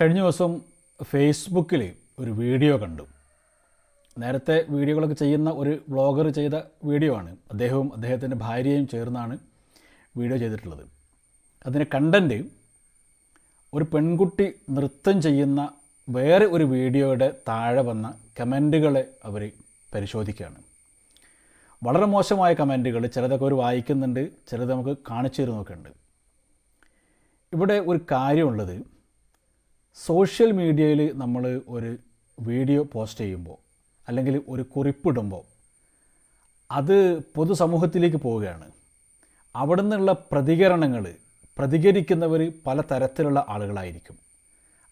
കഴിഞ്ഞ ദിവസം ഫേസ്ബുക്കിൽ ഒരു വീഡിയോ കണ്ടു. നേരത്തെ വീഡിയോകളൊക്കെ ചെയ്യുന്ന ഒരു വ്ളോഗർ ചെയ്ത വീഡിയോ ആണ്. അദ്ദേഹവും അദ്ദേഹത്തിന്റെ ഭാര്യയും ചേർന്നാണ് വീഡിയോ ചെയ്തിട്ടുള്ളത്. അതിന്റെ കണ്ടന്റ് ഒരു പെൺകുട്ടി നൃത്തം ചെയ്യുന്ന വേറെ ഒരു വീഡിയോയുടെ താഴെ വന്ന കമന്റുകളെ അവർ പരിശോധിക്കുകയാണ്. വളരെ മോശമായ കമന്റുകൾ ചിലതൊക്കെ അവർ വായിക്കുന്നുണ്ട് ചിലത് നമുക്ക് കാണിച്ചു തരുന്നൊക്കെ ഉണ്ട്. ഇവിടെ ഒരു കാര്യമുള്ളത് സോഷ്യൽ മീഡിയയിൽ നമ്മൾ ഒരു വീഡിയോ പോസ്റ്റ് ചെയ്യുമ്പോൾ അല്ലെങ്കിൽ ഒരു കുറിപ്പിടുമ്പോൾ അത് പൊതുസമൂഹത്തിലേക്ക് പോവുകയാണ്. അവിടെ നിന്നുള്ള പ്രതികരണങ്ങൾ പ്രതികരിക്കുന്നവർ പല തരത്തിലുള്ള ആളുകളായിരിക്കും.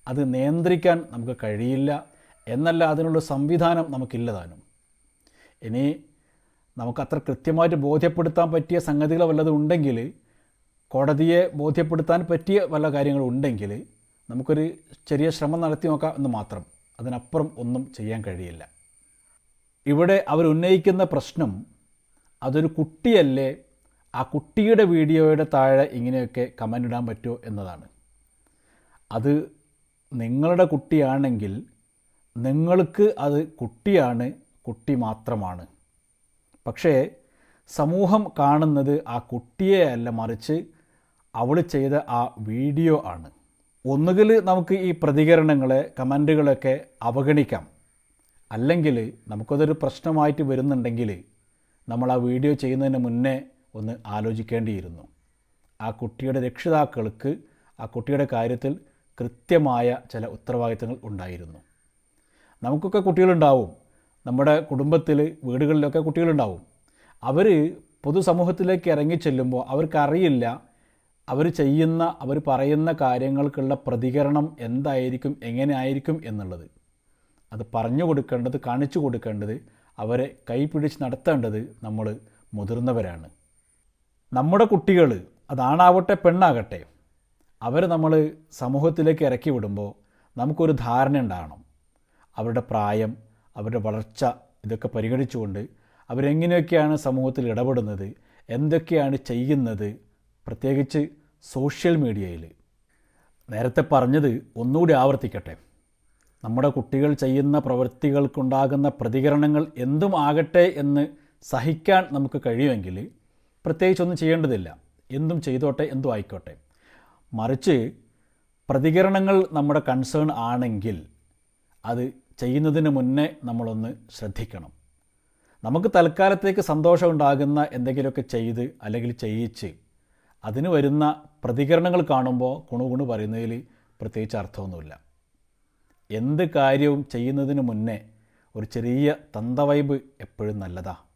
അത് നിയന്ത്രിക്കാൻ നമുക്ക് കഴിയില്ല എന്നല്ല അതിനുള്ള സംവിധാനം നമുക്കില്ലതാനും. ഇനി നമുക്ക് അത്ര കൃത്യമായിട്ട് ബോധ്യപ്പെടുത്താൻ പറ്റിയ സംഗതികൾ വല്ലതും ഉണ്ടെങ്കിൽ കോടതിയെ ബോധ്യപ്പെടുത്താൻ പറ്റിയ വല്ല കാര്യങ്ങളും ഉണ്ടെങ്കിൽ നമുക്കൊരു ചെറിയ ശ്രമം നടത്തി നോക്കാം എന്ന് മാത്രം. അതിനപ്പുറം ഒന്നും ചെയ്യാൻ കഴിയില്ല. ഇവിടെ അവർ ഉന്നയിക്കുന്ന പ്രശ്നം അതൊരു കുട്ടിയല്ലേ ആ കുട്ടിയുടെ വീഡിയോയുടെ താഴെ ഇങ്ങനെയൊക്കെ കമന്റ് ഇടാൻ പറ്റുമോ എന്നതാണ്. അത് നിങ്ങളുടെ കുട്ടിയാണെങ്കിൽ നിങ്ങൾക്ക് അത് കുട്ടിയാണ് കുട്ടി മാത്രമാണ്. പക്ഷേ സമൂഹം കാണുന്നത് ആ കുട്ടിയെ അല്ല മറിച്ച് അവൾ ചെയ്ത ആ വീഡിയോ ആണ്. ഒന്നുകിൽ നമുക്ക് ഈ പ്രതികരണങ്ങളെ കമന്റുകളൊക്കെ അവഗണിക്കാം. അല്ലെങ്കിൽ നമുക്കതൊരു പ്രശ്നമായിട്ട് വരുന്നുണ്ടെങ്കിൽ നമ്മൾ ആ വീഡിയോ ചെയ്യുന്നതിന് മുന്നേ ഒന്ന് ആലോചിക്കേണ്ടിയിരുന്നു. ആ കുട്ടിയുടെ രക്ഷിതാക്കൾക്ക് ആ കുട്ടിയുടെ കാര്യത്തിൽ കൃത്യമായ ചില ഉത്തരവാദിത്തങ്ങൾ ഉണ്ടായിരുന്നു. നമുക്കൊക്കെ കുട്ടികളുണ്ടാവും. നമ്മുടെ കുടുംബത്തിൽ വീടുകളിലൊക്കെ കുട്ടികളുണ്ടാവും. അവർ പൊതുസമൂഹത്തിലേക്ക് ഇറങ്ങി ചെല്ലുമ്പോൾ അവർക്കറിയില്ല അവർ ചെയ്യുന്ന അവർ പറയുന്ന കാര്യങ്ങൾക്കുള്ള പ്രതികരണം എന്തായിരിക്കും എങ്ങനെ ആയിരിക്കും എന്നുള്ളത്. അത് പറഞ്ഞു കൊടുക്കേണ്ടത് കാണിച്ചു കൊടുക്കേണ്ടത് അവരെ കൈപിടിച്ച് നടത്തേണ്ടത് നമ്മൾ മുതിർന്നവരാണ്. നമ്മുടെ കുട്ടികൾ അതാണാവട്ടെ പെണ്ണാകട്ടെ അവരെ നമ്മൾ സമൂഹത്തിലേക്ക് ഇറക്കി വിടുമ്പോൾ നമുക്കൊരു ധാരണ ഉണ്ടാകണം അവരുടെ പ്രായം അവരുടെ വളർച്ച ഇതൊക്കെ പരിഗണിച്ചുകൊണ്ട് അവരെങ്ങനെയൊക്കെയാണ് സമൂഹത്തിൽ ഇടപെടുന്നത് എന്തൊക്കെയാണ് ചെയ്യുന്നത് പ്രത്യേകിച്ച് സോഷ്യൽ മീഡിയയിൽ. നേരത്തെ പറഞ്ഞത് ഒന്നുകൂടി ആവർത്തിക്കട്ടെ. നമ്മുടെ കുട്ടികൾ ചെയ്യുന്ന പ്രവൃത്തികൾക്കുണ്ടാകുന്ന പ്രതികരണങ്ങൾ എന്തും ആകട്ടെ എന്ന് സഹിക്കാൻ നമുക്ക് കഴിയുമെങ്കിൽ പ്രത്യേകിച്ചൊന്നും ചെയ്യേണ്ടതില്ല. എന്തും ചെയ്തോട്ടെ എന്തും ആയിക്കോട്ടെ. മറിച്ച് പ്രതികരണങ്ങൾ നമ്മുടെ കൺസേൺ ആണെങ്കിൽ അത് ചെയ്യുന്നതിന് മുന്നേ നമ്മളൊന്ന് ശ്രദ്ധിക്കണം. നമുക്ക് തൽക്കാലത്തേക്ക് സന്തോഷമുണ്ടാകുന്ന എന്തെങ്കിലുമൊക്കെ ചെയ്ത് അല്ലെങ്കിൽ ചെയ്യിച്ച് അതിന് വരുന്ന പ്രതികരണങ്ങൾ കാണുമ്പോൾ കുണുകുണു പറയുന്നതിൽ പ്രത്യേകിച്ച് അർത്ഥമൊന്നുമില്ല. എന്ത് കാര്യവും ചെയ്യുന്നതിന് മുന്നേ ഒരു ചെറിയ തന്തവൈബ് എപ്പോഴും നല്ലതാണ്